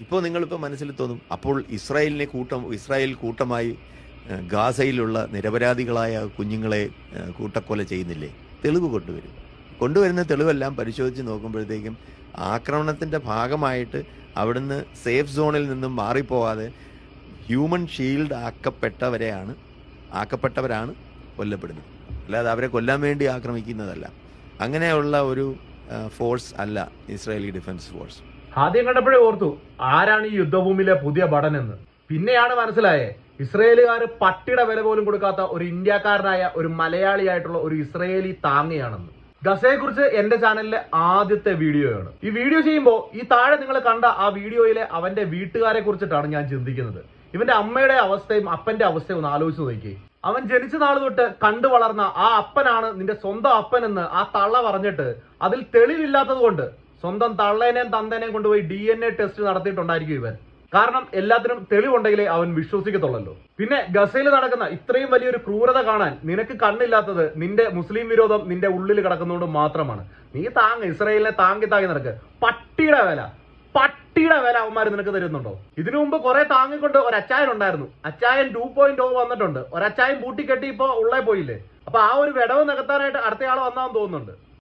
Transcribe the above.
ഇപ്പോൾ നിങ്ങളിപ്പോൾ മനസ്സിൽ തോന്നും അപ്പോൾ ഇസ്രായേലിനെ കൂട്ടം ഇസ്രായേൽ കൂട്ടമായി ഗാസയിലുള്ള നിരപരാധികളായ കുഞ്ഞുങ്ങളെ കൂട്ടക്കൊല ചെയ്യുന്നില്ലേ? തെളിവ് കൊണ്ടുവരും. കൊണ്ടുവരുന്ന തെളിവെല്ലാം പരിശോധിച്ച് നോക്കുമ്പോഴത്തേക്കും ആക്രമണത്തിന്റെ ഭാഗമായിട്ട് അവിടുന്ന് സേഫ് സോണിൽ നിന്നും മാറിപ്പോവാതെ ഹ്യൂമൻ ഷീൽഡ് ആക്കപ്പെട്ടവരെയാണ് ആക്കപ്പെട്ടവരാണ് കൊല്ലപ്പെടുന്നത്. അല്ലാതെ അവരെ കൊല്ലാൻ വേണ്ടി ആക്രമിക്കുന്നതല്ല. അങ്ങനെയുള്ള ഒരു ഫോഴ്സ് അല്ല ഇസ്രായേലി ഡിഫൻസ് ഫോഴ്സ്. ആദ്യം കണ്ടപ്പോഴേ ഓർത്തു ആരാണ് ഈ യുദ്ധഭൂമിയിലെ പുതിയ ഭടൻ എന്ന് പിന്നെയാണ് മനസ്സിലായേ ഇസ്രയേലുകാർ പട്ടിയുടെ വില പോലും കൊടുക്കാത്ത ഒരു ഇന്ത്യക്കാരനായ ഒരു മലയാളിയായിട്ടുള്ള ഒരു ഇസ്രയേലി താങ്ങയാണെന്ന്. ഗസയെക്കുറിച്ച് എന്റെ ചാനലിലെ ആദ്യത്തെ വീഡിയോയാണ്. ഈ വീഡിയോ ചെയ്യുമ്പോൾ ഈ താഴെ നിങ്ങൾ കണ്ട ആ വീഡിയോയിലെ അവന്റെ വീട്ടുകാരെ കുറിച്ചിട്ടാണ് ഞാൻ ചിന്തിക്കുന്നത്. ഇവന്റെ അമ്മയുടെ അവസ്ഥയും അപ്പന്റെ അവസ്ഥയും ഒന്ന് ആലോചിച്ച് നോക്കി അവൻ ജനിച്ച നാൾ തൊട്ട് കണ്ടു വളർന്ന ആ അപ്പനാണ് നിന്റെ സ്വന്തം അപ്പനെന്ന് ആ തള്ള പറഞ്ഞിട്ട് അതിൽ തെളിവില്ലാത്തത് കൊണ്ട് സ്വന്തം തള്ളേനെയും തന്തേനെയും കൊണ്ടുപോയി ഡി എൻ എ ടെസ്റ്റ് നടത്തിയിട്ടുണ്ടായിരിക്കും ഇവൻ. കാരണം എല്ലാത്തിനും തെളിവുണ്ടെങ്കിലേ അവൻ വിശ്വസിക്കത്തുള്ളല്ലോ. പിന്നെ ഗസയിൽ നടക്കുന്ന ഇത്രയും വലിയൊരു ക്രൂരത കാണാൻ നിനക്ക് കണ്ണില്ലാത്തത് നിന്റെ മുസ്ലിം വിരോധം നിന്റെ ഉള്ളിൽ കിടക്കുന്നതുകൊണ്ട് മാത്രമാണ്. നീ താങ്ങ് ഇസ്രയേലിനെ താങ്ങി താങ്ങി നടക്ക്. പട്ടിയുടെ വില. പട്ടിയുടെ വില അവന്മാർ നിനക്ക് തരുന്നുണ്ടോ? ഇതിനു മുമ്പ് കുറെ താങ്ങിക്കൊണ്ട് ഒരു ഉണ്ടായിരുന്നു. അച്ചായൻ ടു പോയിന്റ് ഓ വന്നിട്ടുണ്ട്. ഒരച്ചായൻ പൂട്ടിക്കെട്ടി ഇപ്പോ ഉള്ളേ പോയില്ലേ? അപ്പൊ ആ ഒരു വിടവ് നികത്താനായിട്ട് അടുത്തയാൾ വന്നാന്ന് തോന്നുന്നുണ്ട്.